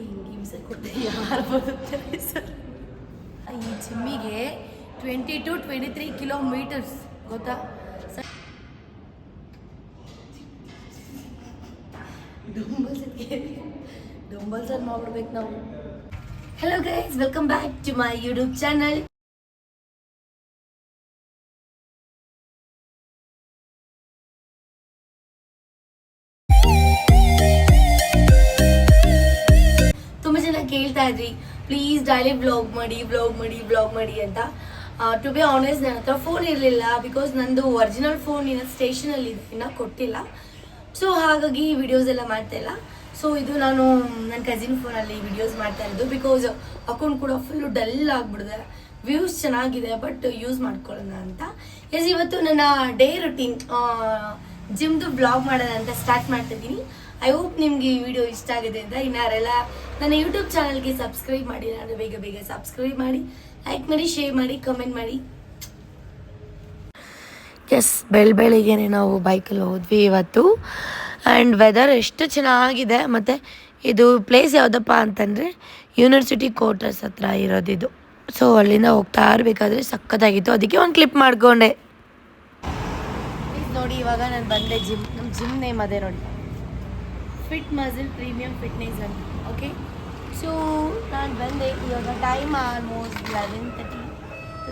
ಹಿಂಗೆ ಹಿಂಸೆ ಕೊಟ್ಟೆ ಯಾರು ಸರ್ ಈ ಜಿಮ್ಮಿಗೆ twenty two twenty three kilometres ಗೊತ್ತಾ ಸರ್ ಡಂಬಲ್ಸ್ ಡಂಬಲ್ಸ್ ಅಲ್ಲಿ ಮಾಡ್ಬಿಡ್ಬೇಕು ನಾವು hello guys welcome back to my YouTube channel ಕೇಳ್ತಾ ಇದ್ರಿ ಪ್ಲೀಸ್ ಡೈಲಿ ಬ್ಲಾಗ್ ಮಾಡಿ ಬ್ಲಾಗ್ ಮಾಡಿ ಬ್ಲಾಗ್ ಮಾಡಿ ಅಂತ. ಟು ಬಿ ಆನೆಸ್ಟ್ ನನ್ನ ಹತ್ರ ಫೋನ್ ಇರಲಿಲ್ಲ ಬಿಕಾಸ್ ನಂದು ಒರಿಜಿನಲ್ ಫೋನ್ ಇನ್ನ ಸ್ಟೇಷನಲ್ಲಿ ಇನ್ನ ಕೊಟ್ಟಿಲ್ಲ. ಸೊ ಹಾಗಾಗಿ ವಿಡಿಯೋಸ್ ಎಲ್ಲ ಮಾಡ್ತಾ ಇಲ್ಲ. ಸೊ ಇದು ನಾನು ನನ್ನ ಕಸಿನ್ ಫೋನಲ್ಲಿ ವಿಡಿಯೋಸ್ ಮಾಡ್ತಾ ಇರೋದು ಬಿಕಾಸ್ ಅಕೌಂಟ್ ಕೂಡ ಫುಲ್ಲು ಡಲ್ ಆಗಿಬಿಡಿದೆ ವ್ಯೂಸ್ ಚೆನ್ನಾಗಿದೆ ಬಟ್ ಯೂಸ್ ಮಾಡ್ಕೊಳ್ಳೋಣ ಅಂತ. ಎಸ್ ಇವತ್ತು ನನ್ನ ಡೇ ರುಟೀನ್ ಜಿಮ್ದು ಬ್ಲಾಗ್ ಮಾಡೋಣ ಅಂತ ಸ್ಟಾರ್ಟ್ ಮಾಡ್ತಿದ್ದೀನಿ ಐ ಹೋಪ್ ನಿಮ್ಗೆ ಈ ವಿಡಿಯೋ ಇಷ್ಟ ಆಗಿದೆ ಅಂತ ಇನ್ನಾರೆಲ್ಲ ನನ್ನ ಯೂಟ್ಯೂಬ್ ಚಾನಲ್ಗೆ ಸಬ್ಸ್ಕ್ರೈಬ್ ಮಾಡಿ ನಾನು ಬೇಗ ಬೇಗ ಸಬ್ಸ್ಕ್ರೈಬ್ ಮಾಡಿ ಲೈಕ್ ಮಾಡಿ ಶೇರ್ ಮಾಡಿ ಕಮೆಂಟ್ ಮಾಡಿ. ಎಸ್ ಬೆಳ್ ಬೆಳಿಗ್ಗೆನೆ ನಾವು ಬೈಕಲ್ಲಿ ಹೋದ್ವಿ ಇವತ್ತು. ಆ್ಯಂಡ್ ವೆದರ್ ಎಷ್ಟು ಚೆನ್ನಾಗಿದೆ ಮತ್ತು ಇದು ಪ್ಲೇಸ್ ಯಾವುದಪ್ಪ ಅಂತಂದರೆ ಯೂನಿವರ್ಸಿಟಿ ಕ್ವಾರ್ಟರ್ಸ್ ಹತ್ರ ಇರೋದಿದು. ಸೊ ಅಲ್ಲಿಂದ ಹೋಗ್ತಾ ಇರಬೇಕಾದ್ರೆ ಸಖತ್ತಾಗಿತ್ತು. ಅದಕ್ಕೆ ಒಂದು ಕ್ಲಿಪ್ ಮಾಡಿಕೊಂಡೆ. ನೋಡಿ ಇವಾಗ ನಾನು ಬಂದೆ ಜಿಮ್ ನಮ್ಮ ಜಿಮ್ ನೇಮ್ ಅದೇ ನೋಡಿ. ಫಿಟ್ ಮಸಲ್ ಪ್ರೀಮಿಯಂ ಫಿಟ್ನೆಸ್ ಅಂತ ಓಕೆ ಸೊ ನಾನು ಬಂದೆ, ಇವಾಗ time almost eleven thirty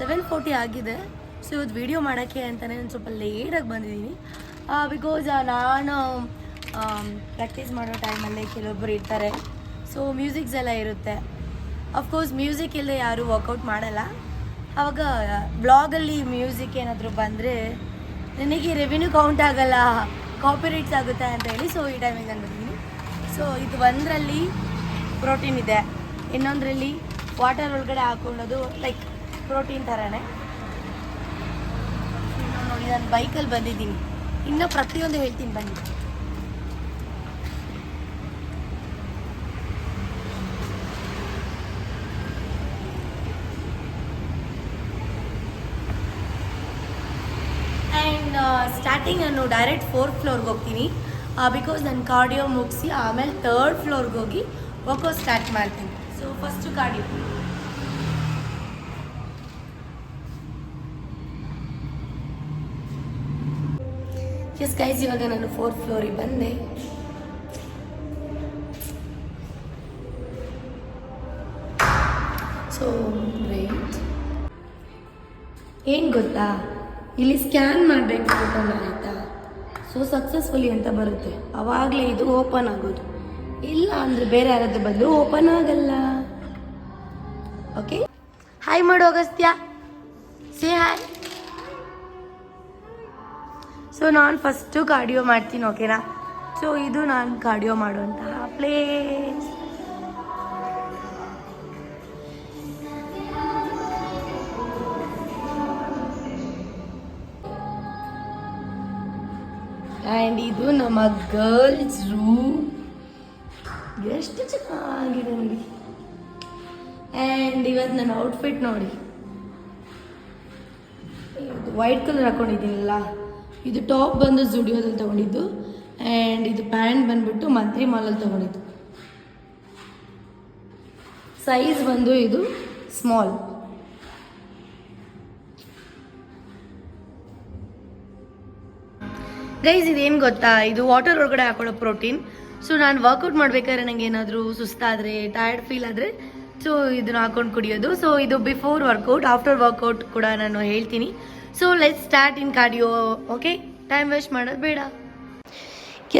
eleven forty ಆಗಿದೆ. ಸೊ ಇವತ್ತು ವೀಡಿಯೋ ಮಾಡೋಕ್ಕೆ ಅಂತಲೇ ನಾನು ಸ್ವಲ್ಪ ಲೇಟಾಗಿ ಬಂದಿದ್ದೀನಿ. ಬಿಕಾಸ್ ನಾನು ಪ್ರಾಕ್ಟೀಸ್ ಮಾಡೋ ಟೈಮಲ್ಲೇ ಕೆಲವೊಬ್ಬರು ಇರ್ತಾರೆ. ಸೊ ಮ್ಯೂಸಿಕ್ಸ್ ಎಲ್ಲ ಇರುತ್ತೆ. ಅಫ್ಕೋರ್ಸ್ ಮ್ಯೂಸಿಕ್ ಇಲ್ಲದೆ ಯಾರೂ ವರ್ಕೌಟ್ ಮಾಡಲ್ಲ. ಆವಾಗ ಬ್ಲಾಗಲ್ಲಿ ಮ್ಯೂಸಿಕ್ ಏನಾದರೂ ಬಂದರೆ, ನನಗೆ ರೆವಿನ್ಯೂ ಕೌಂಟ್ ಆಗಲ್ಲ ಕಾಪಿರೇಟ್ಸ್ ಆಗುತ್ತೆ ಅಂತ ಹೇಳಿ ಸೊ ಈ ಟೈಮಿಗೆ ನಾನು ಸೊ ಇದು ಒಂದರಲ್ಲಿ ಪ್ರೋಟೀನ್ ಇದೆ. ಇನ್ನೊಂದರಲ್ಲಿ ವಾಟರ್ ಒಳಗಡೆ ಹಾಕೊಳ್ಳೋದು ಲೈಕ್ ಪ್ರೋಟೀನ್ ಥರನೇ ನೋಡಿ, ನಾನು ಬೈಕಲ್ಲಿ ಬಂದಿದ್ದೀನಿ. ಇನ್ನೂ ಪ್ರತಿಯೊಂದು ಹೇಳ್ತೀನಿ, ಬನ್ನಿ. ಆ್ಯಂಡ್ ಸ್ಟಾರ್ಟಿಂಗ್ ನಾನು ಡೈರೆಕ್ಟ್ ಫೋರ್ತ್ ಫ್ಲೋರ್ಗೆ ಹೋಗ್ತೀನಿ. ಬಿಕಾಸ್ ನಾನು ಕಾರ್ಡಿಯೋ ಮುಗಿಸಿ ಆಮೇಲೆ ತರ್ಡ್ ಫ್ಲೋರ್ಗೆ ಹೋಗಿ ವರ್ಕೌಟ್ ಸ್ಟಾರ್ಟ್ ಮಾಡ್ತೀನಿ. So first cardio yes guys ಇವಾಗ ನಾನು ಫೋರ್ತ್ ಫ್ಲೋರಿಗೆ ಬಂದೆ. ಸೊ ಏನು ಗೊತ್ತಾ? ಇಲ್ಲಿ ಸ್ಕ್ಯಾನ್ ಮಾಡಬೇಕು ಅಂತ ಆಯಿತಾ ಸೊ ಸಕ್ಸಸ್ಫುಲಿ ಅಂತ ಬರುತ್ತೆ. ಆವಾಗಲೇ ಇದು ಓಪನ್ ಆಗೋದು. ಇಲ್ಲ ಅಂದರೆ ಬೇರೆ ಯಾರಾದ್ರೂ ಬದಲು ಓಪನ್ ಆಗಲ್ಲ. ಓಕೆ ಹಾಯ್ ಮಾಡು ಅಗಸ್ತ್ಯ. ಸೇ ಹಾಯ್ ಸೊ ನಾನು ಫಸ್ಟು ಕಾರ್ಡಿಯೋ ಮಾಡ್ತೀನಿ ಓಕೆನಾ ಸೊ ಇದು ನಾನು ಕಾರ್ಡಿಯೋ ಮಾಡುವಂತಹ ಪ್ಲೇಸ್ ಆ್ಯಂಡ್ ಇದು ನಮ್ಮ ಗರ್ಲ್ಸ್ ರೂಮ್ ಎಷ್ಟು ಚೆನ್ನಾಗಿದೆ ನೋಡಿ. ಆ್ಯಂಡ್ ಇವತ್ತು ನನ್ನ ಔಟ್ಫಿಟ್ ನೋಡಿ. ವೈಟ್ ಕಲರ್ ಹಾಕೊಂಡಿದ್ದೀನಲ್ಲ. ಇದು ಟಾಪ್ ಬಂದು ಜುಡಿಯೋದಲ್ಲಿ ತೊಗೊಂಡಿದ್ದು. ಆ್ಯಂಡ್ ಇದು ಪ್ಯಾಂಟ್ ಬಂದ್ಬಿಟ್ಟು ಮಂತ್ರಿ ಮಾಲಲ್ಲಿ ತೊಗೊಂಡಿದ್ದು. ಸೈಜ್ ಬಂದು ಇದು ಸ್ಮಾಲ್ ಗೈಸ್, ಇದೇನು ಗೊತ್ತಾ? ಇದು ವಾಟರ್ ಒಳಗಡೆ ಹಾಕೊಳ್ಳೋ ಪ್ರೋಟೀನ್ ಸೊ ನಾನು ವರ್ಕೌಟ್ ಮಾಡ್ಬೇಕಾದ್ರೆ ನಂಗೆ ಏನಾದರೂ ಸುಸ್ತಾದರೆ ಟಯರ್ಡ್ ಫೀಲ್ ಆದರೆ ಸೊ ಇದನ್ನ ಹಾಕೊಂಡು ಕುಡಿಯೋದು. ಸೊ ಇದು ಬಿಫೋರ್ ವರ್ಕೌಟ್ ಆಫ್ಟರ್ ವರ್ಕೌಟ್ ಕೂಡ ನಾನು ಹೇಳ್ತೀನಿ. So let start in cardio okay time waste ಮಾಡೋದು ಬೇಡ.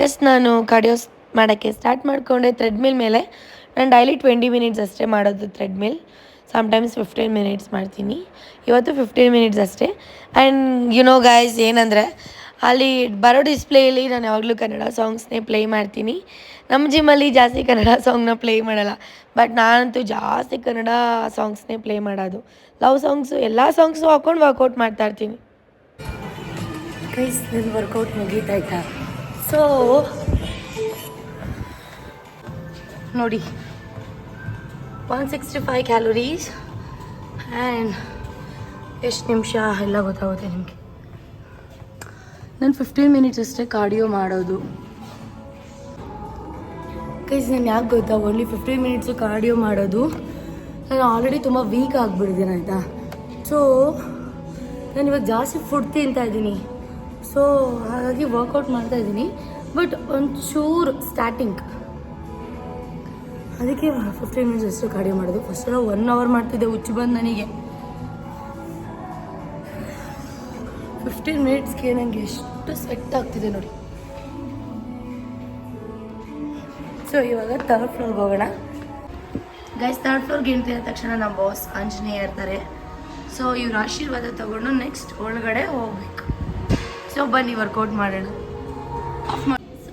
ಎಸ್ ನಾನು ಕಾರ್ಡಿಯೋ ಮಾಡೋಕ್ಕೆ ಸ್ಟಾರ್ಟ್ ಮಾಡಿಕೊಂಡೆ ಥ್ರೆಡ್ಮಿಲ್ ಮೇಲೆ. ನಾನು ಡೈಲಿ ಟ್ವೆಂಟಿ ಮಿನಿಟ್ಸ್ ಅಷ್ಟೇ ಮಾಡೋದು ಥ್ರೆಡ್ಮಿಲ್ ಸಮ್ಟೈಮ್ಸ್ ಫಿಫ್ಟೀನ್ ಮಿನಿಟ್ಸ್ ಮಾಡ್ತೀನಿ. ಇವತ್ತು ಫಿಫ್ಟೀನ್ ಮಿನಿಟ್ಸ್ ಅಷ್ಟೇ. ಆ್ಯಂಡ್ ಯು ನೋ ಗಾಯ್ಸ್ ಏನಂದರೆ ಅಲ್ಲಿ ಬರೋ ಡಿಸ್ಪ್ಲೇಯಲ್ಲಿ ನಾನು ಯಾವಾಗಲೂ ಕನ್ನಡ ಸಾಂಗ್ಸ್ನೇ ಪ್ಲೇ ಮಾಡ್ತೀನಿ. ನಮ್ಮ ಜಿಮ್ಮಲ್ಲಿ ಜಾಸ್ತಿ ಕನ್ನಡ ಸಾಂಗ್ನ ಪ್ಲೇ ಮಾಡಲ್ಲ. ಬಟ್ ನಾನಂತೂ ಜಾಸ್ತಿ ಕನ್ನಡ ಸಾಂಗ್ಸ್ನೇ ಪ್ಲೇ ಮಾಡೋದು. ಲವ್ ಸಾಂಗ್ಸು ಎಲ್ಲ ಸಾಂಗ್ಸು ಹಾಕೊಂಡು ವರ್ಕೌಟ್ ಮಾಡ್ತಾ ಇರ್ತೀನಿ. ಕೈಸ್ ನನ್ನ ವರ್ಕೌಟ್ ಮುಗೀತಾಯ್ತಾ ಸೊ ನೋಡಿ one sixty five calories and ಎಷ್ಟು ನಿಮಿಷ? ಎಲ್ಲ ಗೊತ್ತಾಗುತ್ತೆ ನಿಮಗೆ. ನಾನು ಫಿಫ್ಟೀನ್ ಮಿನಿಟ್ಸ್ ಅಷ್ಟೇ ಕಾರ್ಡಿಯೋ ಮಾಡೋದು. ಕೈಸ್ ನಾನು ಯಾಕೆ ಗೊತ್ತಾ? ಓನ್ಲಿ ಫಿಫ್ಟೀನ್ ಮಿನಿಟ್ಸು ಕಾರ್ಡಿಯೋ ಮಾಡೋದು. ನಾನು ಆಲ್ರೆಡಿ ತುಂಬ ವೀಕ್ ಆಗಿಬಿಡಿದ್ದೀನಿ ಆಯಿತಾ? ಸೊ ನಾನು ಇವಾಗ ಜಾಸ್ತಿ ಫುಡ್ ತಿಂತಾ ಇದ್ದೀನಿ. ಸೊ ಹಾಗಾಗಿ ವರ್ಕೌಟ್ ಮಾಡ್ತಾ ಇದ್ದೀನಿ. ಬಟ್ ಒಂಚೂರು ಸ್ಟಾರ್ಟಿಂಗ್ ಅದಕ್ಕೆ ಫಿಫ್ಟೀನ್ ಮಿನಿಟ್ಸ್ ಅಷ್ಟು ಕಾರ್ಡಿಯೋ ಮಾಡೋದು. ಫಸ್ಟ್ ಒನ್ ಅವರ್ ಮಾಡ್ತಿದ್ದೆ, ಹುಚ್ಚು ಬಂದು ನನಗೆ. ಫಿಫ್ಟೀನ್ ಮಿನಿಟ್ಸ್ಗೆ ನನಗೆ ಎಷ್ಟು ಸ್ವೆಟ್ ಆಗ್ತಿದೆ ನೋಡಿ. ಸೊ ಇವಾಗ ಥರ್ಡ್ ಫ್ಲೋರ್ಗೆ ಹೋಗೋಣ. ಗೈಸ್ ಥರ್ಡ್ ಫ್ಲೋರ್ಗೆ ಎಂಟ್ರಿ ತಕ್ಷಣ ನಮ್ಮ ಬಾಸ್ ಆಂಜನೇಯ ಇರ್ತಾರೆ ಸೊ ಇವ್ರ ಆಶೀರ್ವಾದ ತಗೊಂಡು ನೆಕ್ಸ್ಟ್ ಒಳಗಡೆ ಹೋಗ್ಬೇಕು. ಸೊ ಬನ್ನಿ ವರ್ಕೌಟ್ ಮಾಡೋಣ. ಆಫ್ ಮಾಡಿ ಸೊ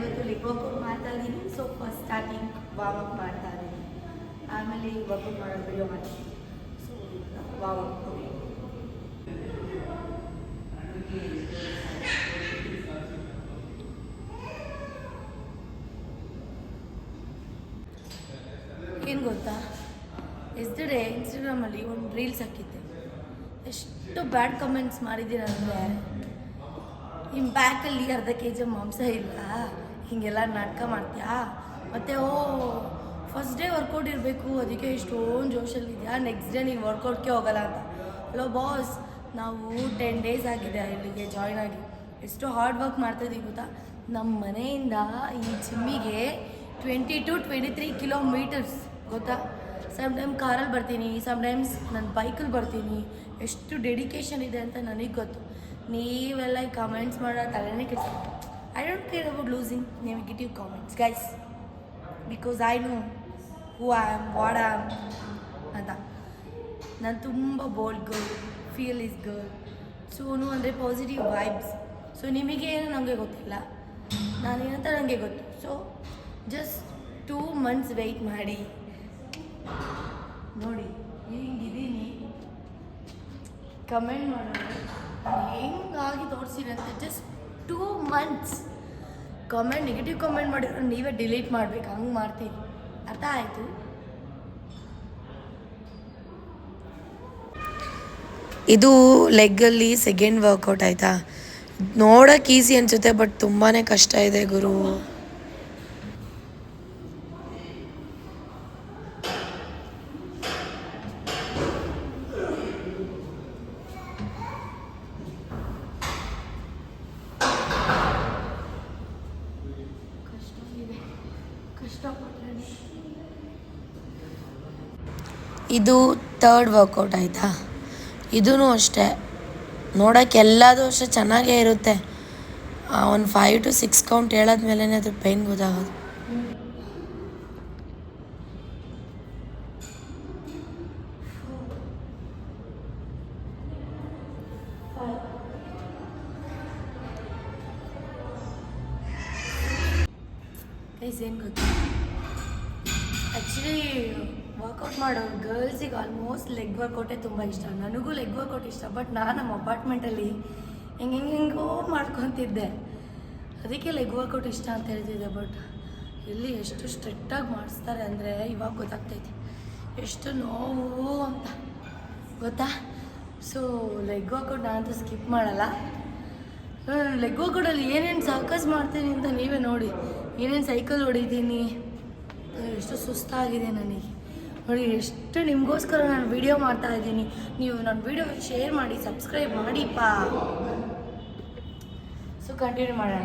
ಇವತ್ತು ಮಾಡ್ತಾ ಇದ್ದೀನಿ so first starting warm up ಮಾಡ್ತಾ ಇದ್ದೀನಿ ಆಮೇಲೆ ವರ್ಕೌಟ್ ಮಾಡ್ತೀನಿ. ಸೊ ವಾರ್ಮ್ ಅಪ್ ಏನು ಗೊತ್ತಾ? ಎಸ್ಟರ್ಡೇ ಇನ್ಸ್ಟಾಗ್ರಾಮಲ್ಲಿ ಒಂದು ರೀಲ್ಸ್ ಹಾಕಿದ್ದೆ. ಎಷ್ಟು ಬ್ಯಾಡ್ ಕಮೆಂಟ್ಸ್ ಮಾಡಿದ್ದೀರ ಅಂದರೆ ನಿಮ್ಮ ಬ್ಯಾಕಲ್ಲಿ ಅರ್ಧ ಕೆ ಜಿ ಮಾಂಸ ಇಲ್ಲ, ಹೀಗೆಲ್ಲ ನಾಟಕ ಮಾಡ್ತೀಯಾ? ಮತ್ತು, ಓ ಫಸ್ಟ್ ಡೇ ವರ್ಕೌಟ್ ಇರಬೇಕು, ಅದಕ್ಕೆ ಇಷ್ಟೊಂದು ಜೋಶಲ್ಲಿದೆಯಾ ನೆಕ್ಸ್ಟ್ ಡೇ ನೀನು ವರ್ಕೌಟ್ಗೆ ಹೋಗಲ್ಲ ಅಂತ. ಹಲೋ ಬಾಸ್ ನಾವು ಟೆನ್ ಡೇಸ್ ಆಗಿದೆ ಇಲ್ಲಿಗೆ ಜಾಯ್ನ್ ಆಗಿ. ಎಷ್ಟು ಹಾರ್ಡ್ ವರ್ಕ್ ಮಾಡ್ತಾಯಿದ್ದೀವಿ ಗೊತ್ತಾ? ನಮ್ಮ ಮನೆಯಿಂದ ಈ ಜಿಮ್ಮಿಗೆ twenty two twenty three kilometres ಗೊತ್ತಾ? ಸಮ್ ಟೈಮ್ ಕಾರಲ್ಲಿ ಬರ್ತೀನಿ ಸಮ್ ಟೈಮ್ಸ್ ನಾನು ಬೈಕಲ್ಲಿ ಬರ್ತೀನಿ. ಎಷ್ಟು ಡೆಡಿಕೇಶನ್ ಇದೆ ಅಂತ ನನಗೆ ಗೊತ್ತು. ನೀವೆಲ್ಲ ಈ ಕಮೆಂಟ್ಸ್ ಮಾಡೋ ತಲೆನೇ ಕೆಟ್ಟ I don't care about losing negative comments guys because I know who I am what am ಅಂತ. ನಾನು ತುಂಬ bold girl feel is girl Sonu ಅಂದರೆ ಪಾಸಿಟಿವ್ ವೈಬ್ಸ್ ಸೊ ನಿಮಗೆ ಏನು ನನಗೆ ಗೊತ್ತಿಲ್ಲ? ನಾನೇನಂತ ನನಗೆ ಗೊತ್ತು. So just two months wait ಮಾಡಿ. ನೋಡಿ, ಹಿಂಗಿದ್ದೀನಿ? ಕಮೆಂಟ್ ಮಾಡೋದು ಹೆಂಗಾಗಿ ಹೆಂಗಾಗಿ ಅಂತ just two months comment negative comment ಮಾಡಿದ್ರು ನೀವೇ ಡಿಲೀಟ್ ಮಾಡ್ಬೇಕು. ಹಂಗೆ ಮಾಡ್ತೀನಿ ಅರ್ಥ ಆಯಿತು? ಇದು ಲೆಗ್ಗಲ್ಲಿ ಸೆಕೆಂಡ್ ವರ್ಕೌಟ್ ಆಯಿತಾ? ನೋಡೋಕೆ ಈಸಿ ಅನಿಸುತ್ತೆ ಬಟ್ ತುಂಬಾ ಕಷ್ಟ ಇದೆ ಗುರು. ಇದು ಥರ್ಡ್ ವರ್ಕೌಟ್ ಆಯಿತಾ? ಇದೂ ಅಷ್ಟೇ. ನೋಡೋಕೆ ಎಲ್ಲದೂ ಅಷ್ಟೇ ಚೆನ್ನಾಗೇ ಇರುತ್ತೆ. ಒಂದು ಫೈವ್ ಟು ಸಿಕ್ಸ್ ಕೌಂಟ್ ಹೇಳಾದ್ಮೇಲೆ ಅದ್ರ ಪೈನ್ ಗೊತ್ತಾಗೋದು. ಏನು ಆ್ಯಕ್ಚುಲಿ ವರ್ಕೌಟ್ ಮಾಡೋ ಗರ್ಲ್ಸಿಗೆ ಆಲ್ಮೋಸ್ಟ್ ಲೆಗ್ ವರ್ಕೌಟೇ ತುಂಬ ಇಷ್ಟ. ನನಗೂ ಲೆಗ್ ವರ್ಕೌಟ್ ಇಷ್ಟ ಬಟ್ ನಾನು ನಮ್ಮ ಅಪಾರ್ಟ್ಮೆಂಟಲ್ಲಿ ಹೆಂಗೆ ಹೆಂಗೆ ಹೆಂಗೋ ಮಾಡ್ಕೊತಿದ್ದೆ. ಅದಕ್ಕೆ ಲೆಗ್ ವರ್ಕೌಟ್ ಇಷ್ಟ ಅಂತ ಹೇಳ್ತಿದ್ದೆ ಬಟ್ ಇಲ್ಲಿ ಎಷ್ಟು ಸ್ಟ್ರಿಕ್ಟಾಗಿ ಮಾಡಿಸ್ತಾರೆ ಅಂದರೆ ಇವಾಗ ಗೊತ್ತಾಗ್ತೈತಿ. ಎಷ್ಟು ನೋವು ಅಂತ. ಗೊತ್ತಾ? ಸೊ ಲೆಗ್ ವರ್ಕೌಟ್ ನಾನಂತೂ ಸ್ಕಿಪ್ ಮಾಡಲ್ಲ. ಲೆಗ್ ವರ್ಕೌಟಲ್ಲಿ ಏನೇನು ಸರ್ಕಸ್ ಮಾಡ್ತೀನಿ ಅಂತ ನೀವೇ ನೋಡಿ. ಏನೇನು ಸೈಕಲ್ ಹೊಡಿದ್ದೀನಿ ಎಷ್ಟು ಸುಸ್ತಾಗಿದೆ ನನಗೆ. ನೋಡಿ ಎಷ್ಟು ನಿಮಗೋಸ್ಕರ ನಾನು ವಿಡಿಯೋ ಮಾಡ್ತಾ ಇದ್ದೀನಿ. ನೀವು ನನ್ನ ವಿಡಿಯೋ ಶೇರ್ ಮಾಡಿ ಸಬ್ಸ್ಕ್ರೈಬ್ ಮಾಡಿಪ್ಪ. ಸೊ ಕಂಟಿನ್ಯೂ ಮಾಡೋಣ.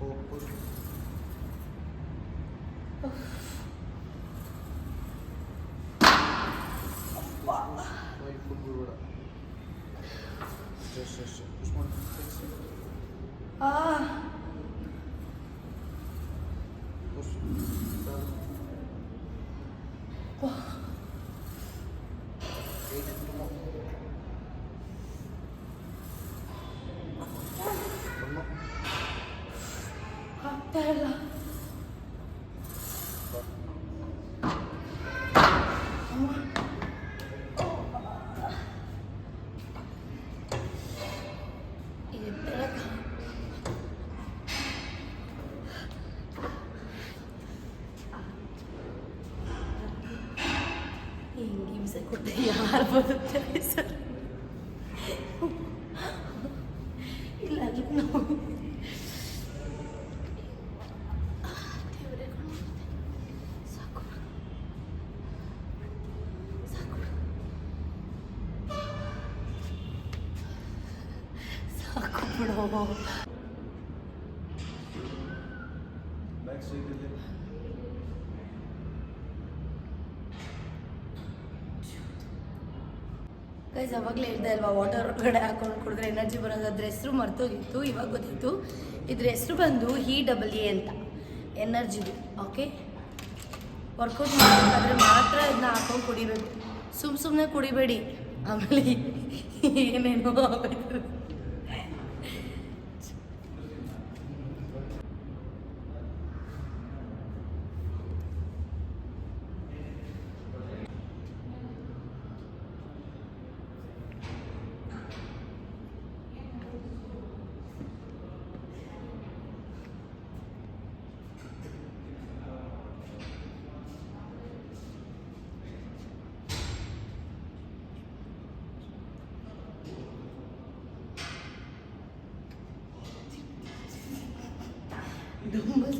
foot ಬಿಡ್ಬೇಡ. ಅಷ್ಟೇ, ಅಷ್ಟೇ, ಅಷ್ಟೇ. Push ಮಾಡು. ಆಗ್ತಾ ಇಲ್ಲ ಎದ್ದೇಳಕ್ಕ ಹಿಂಗೆ ಹಿಂಸೆ ಕೊಟ್ಟೆ ಯಾರು ಬರುತ್ತೆ ಇದೆ. ಗೈಸ್ ಅವಾಗಲೇ ಹೇಳ್ದೆ ಅಲ್ವಾ ವಾಟರ್ ಒಳಗಡೆ ಹಾಕೊಂಡು ಕುಡಿದ್ರೆ ಎನರ್ಜಿ ಬರೋದು ಅದ್ರ ಹೆಸರು ಮರ್ತೋಗಿತ್ತು ಇವಾಗ ಗೊತ್ತಿತ್ತು. ಇದ್ರ ಹೆಸರು ಬಂದು ಹಿ ಡಬಲ್ ಎ ಅಂತ. ಎನರ್ಜಿದು ಓಕೆ ವರ್ಕೌಟ್ ಮಾಡಬೇಕಾದ್ರೆ ಮಾತ್ರ ಇದನ್ನ ಹಾಕೊಂಡು ಕುಡಿಬೇಕು. ಸುಮ್ಮ ಸುಮ್ಮನೆ ಕುಡಿಬೇಡಿ. ಆಮೇಲೆ ಏನೇನೋ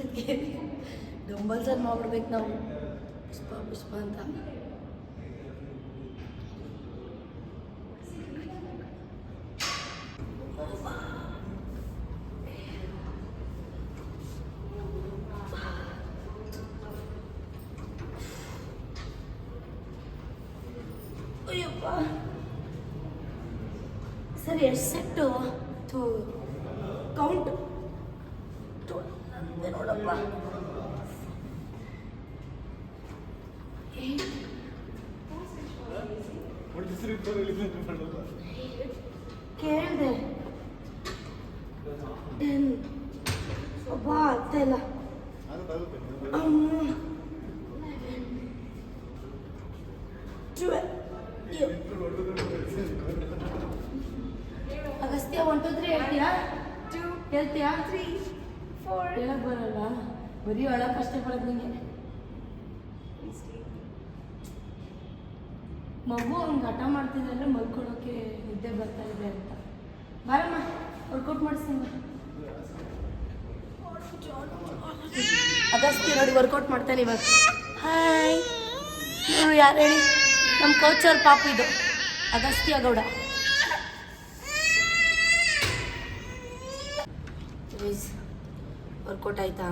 ಆಗೋಯ್ತು ಡಂಬಲ್ಸ್ ಡಂಬಲ್ಸ್ ಅಲ್ಲಿ ಮಾಡ್ಬಿಡ್ಬೇಕು ನಾವು ಪುಷ್ಪ ಪುಷ್ಪ ಅಂತ ಅಯ್ಯಪ್ಪ ಸರಿ ಎಷ್ಟು ಸೆಟ್ಟು ಥೂ ಕೌಂಟ್ ಟೆನ್ ಒಬ್ಬ ಆಗ್ತಾ ಇಲ್ಲ. ಅಗಸ್ತ್ಯ ಒನ್ ಟು ತ್ರೀ ಹೇಳ್ತೀಯಾ? ಹೇಳ್ತೀಯಾ? ತ್ರೀ ಫೋರ್ ಹೇಳಕ್ ಬರಲ್ಲ. ಬರೀ ಒಳಗೆ ಕಷ್ಟಪಡೋದು ನಿಂಗೆ. ಮಗು ಅವ್ನಿಗೆ ಹಠ ಮಾಡ್ತಿದ್ರೆ ಮಲ್ಕೊಳ್ಳೋಕೆ ನಿದ್ದೆ ಬರ್ತಾ ಇದೆ ಅಂತ. ಬಾರಮ್ಮ ವರ್ಕೌಟ್ ಮಾಡಿಸ್ತೀನಿ ಅಗಸ್ತ್ಯ ನೋಡಿ ವರ್ಕೌಟ್ ಮಾಡ್ತಾನೆ ಇವಾಗ. ಹಾಯ್ ಇವರು ಯಾರು ಹೇಳಿ? ನಮ್ಮ ಕೋಚರ್ ಪಾಪ ಇದು. ಅಗಸ್ತ್ಯ ಗೌಡ. ವರ್ಕೌಟ್ ಆಯ್ತಾ?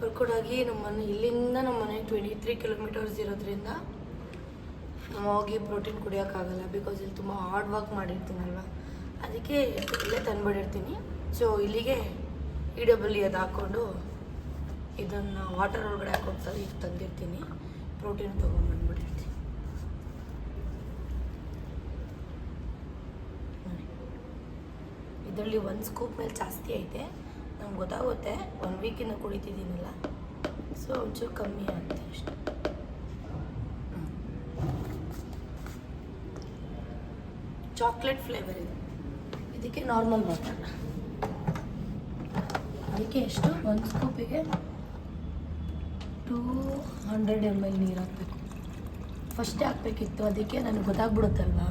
ವರ್ಕೌಟ್ ಆಗಿ ನಮ್ಮ ಮನೆ, ಇಲ್ಲಿಂದ ನಮ್ಮ ಮನೆ ಟ್ವೆಂಟಿ ತ್ರೀ ಕಿಲೋಮೀಟರ್ಸ್ ಇರೋದ್ರಿಂದ ಹೋಗಿ ಪ್ರೋಟೀನ್ ಕುಡಿಯೋಕ್ಕಾಗಲ್ಲ ಬಿಕಾಸ್ ಇಲ್ಲಿ ತುಂಬ ಹಾರ್ಡ್ ವರ್ಕ್ ಮಾಡಿರ್ತೀನಲ್ವ? ಅದಕ್ಕೆ ಇಲ್ಲೇ ತಂದುಬಿಟ್ಟಿರ್ತೀನಿ ಸೊ ಇಲ್ಲಿಗೆ ಇ ಡಬ್ಲ್ಯೂ ಅದು ಹಾಕ್ಕೊಂಡು ಇದನ್ನು ವಾಟರ್ ಒಳಗಡೆ ಹಾಕೊಂಡು ಈಗ ತಂದಿರ್ತೀನಿ. ಪ್ರೋಟೀನ್ ತೊಗೊಂಡ್ಬಂದ್ಬಿಟ್ಟಿರ್ತೀನಿ ಇದರಲ್ಲಿ ಒಂದು ಸ್ಕೂಪ್ ಮೇಲೆ ಜಾಸ್ತಿ ಐತೆ. ನಮ್ಗೆ ಗೊತ್ತಾಗುತ್ತೆ. ಒನ್ ವೀಕಿಂದ ಕುಡಿತಿದ್ದೀನಲ್ಲ. ಸೊ ಒಂಚೂರು ಕಮ್ಮಿ ಆಗುತ್ತೆ ಅಷ್ಟೆ. ಚಾಕ್ಲೇಟ್ ಫ್ಲೇವರ್ ಇದೆ. ಇದಕ್ಕೆ ನಾರ್ಮಲ್ ವಾಟರ್ ಅದಕ್ಕೆ ಎಷ್ಟು? ಒಂದು ಸ್ಕೂಪಿಗೆ ಟೂ ಹಂಡ್ರೆಡ್ ಎಂ ಎಲ್ ನೀರು ಹಾಕಬೇಕು. ಫಸ್ಟೇ ಹಾಕಬೇಕಿತ್ತು, ಅದಕ್ಕೆ ನನಗೆ ಗೊತ್ತಾಗ್ಬಿಡುತ್ತಲ್ವ?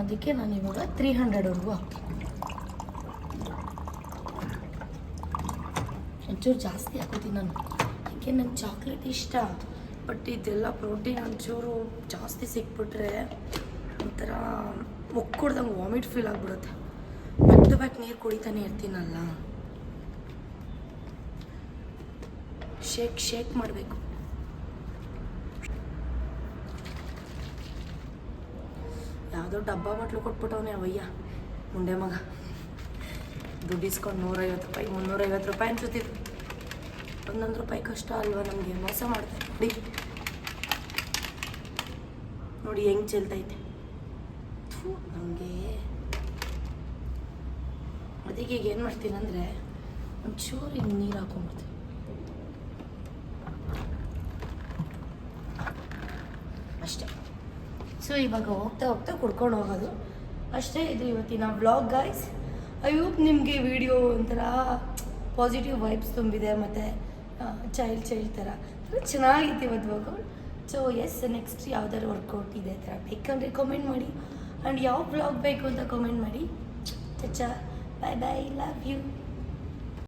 ಅದಕ್ಕೆ ನಾನು ಇವಾಗ ತ್ರೀ ಹಂಡ್ರೆಡ್ವರೆಗೂ ಹಾಕ್ತೀನಿ. ಒಂಚೂರು ಜಾಸ್ತಿ ಹಾಕೋತೀನಿ ನಾನು. ಯಾಕೆ ನಂಗೆ ಚಾಕ್ಲೇಟ್ ಇಷ್ಟ? ಬಟ್ ಇದೆಲ್ಲ ಪ್ರೋಟೀನ್ ಒಂಚೂರು ಜಾಸ್ತಿ ಸಿಕ್ಬಿಟ್ರೆ ಒಂಥರ ಮುಕ್ಕೊಡ್ದಂಗೆ ವಾಮಿಟ್ ಫೀಲ್ ಆಗಿಬಿಡುತ್ತೆ. ಬ್ಯಾಕ್ ಟು ನೀರು ಕುಡಿತಾನೆ ಇರ್ತೀನಲ್ಲ? ಶೇಕ್ ಶೇಕ್ ಮಾಡಬೇಕು. ಯಾವುದೋ ಡಬ್ಬ ಬಾಟ್ಲು ಕೊಟ್ಬಿಟ್ಟವನೇ ಅವಯ್ಯ ಮುಂಡೆ ಮಗ. ದುಡ್ಡಿಸ್ಕೊಂಡು ನೂರೈವತ್ತು ರೂಪಾಯಿ, ಮುನ್ನೂರೈವತ್ತು ರೂಪಾಯಿ ಅನ್ಸುತ್ತಿದ್ರು ಒಂದೊಂದು ರೂಪಾಯಿ ಕಷ್ಟ ಅಲ್ವಾ ನಮಗೆ? ಮೋಸ ಮಾಡ್ತಾರೆ ನೋಡಿ ನೋಡಿ ಹೆಂಗೆ ಚೆಲ್ತೈತೆ. ನಮಗೆ ಅದಕ್ಕೆ ಈಗ ಏನು ಮಾಡ್ತೀನಿ ಅಂದರೆ ಒಂಚೂರು ಹಿಂಗೆ ನೀರು ಹಾಕೊಂಡ್ಬಿಡ್ತೀನಿ ಅಷ್ಟೇ. ಸೊ ಇವಾಗ ಹೋಗ್ತಾ ಹೋಗ್ತಾ ಕುಡ್ಕೊಂಡು ಹೋಗೋದು. ಅಷ್ಟೇ, ಇದು ಇವತ್ತಿನ ಬ್ಲಾಗ್ ಗಾಯ್ಸ್ ಐ ಹೋಪ್ ನಿಮಗೆ ವಿಡಿಯೋ ಒಂಥರ ಪಾಸಿಟಿವ್ ವೈಬ್ಸ್ ತುಂಬಿದೆ, ಮತ್ತು ಚೈಲ್ಡ್ ಚೈಲ್ಡ್ ಥರ ಚೆನ್ನಾಗಿತ್ತು ಇವತ್ತು ವರ್ಕೌಟ್ ಸೊ ಎಸ್ ನೆಕ್ಸ್ಟ್ ಯಾವ್ದಾದ್ರು ವರ್ಕೌಟ್ ಇದೆ ಥರ ಬೇಕಂದ್ರೆ ಕಮೆಂಟ್ ಮಾಡಿ. ಆ್ಯಂಡ್ ಯಾವ ಬ್ಲಾಗ್ ಬೇಕು ಅಂತ ಕಮೆಂಟ್ ಮಾಡಿ. ಚಚ್ಚಾ. ಬಾಯ್ ಬಾಯ್ ಲವ್ ಯು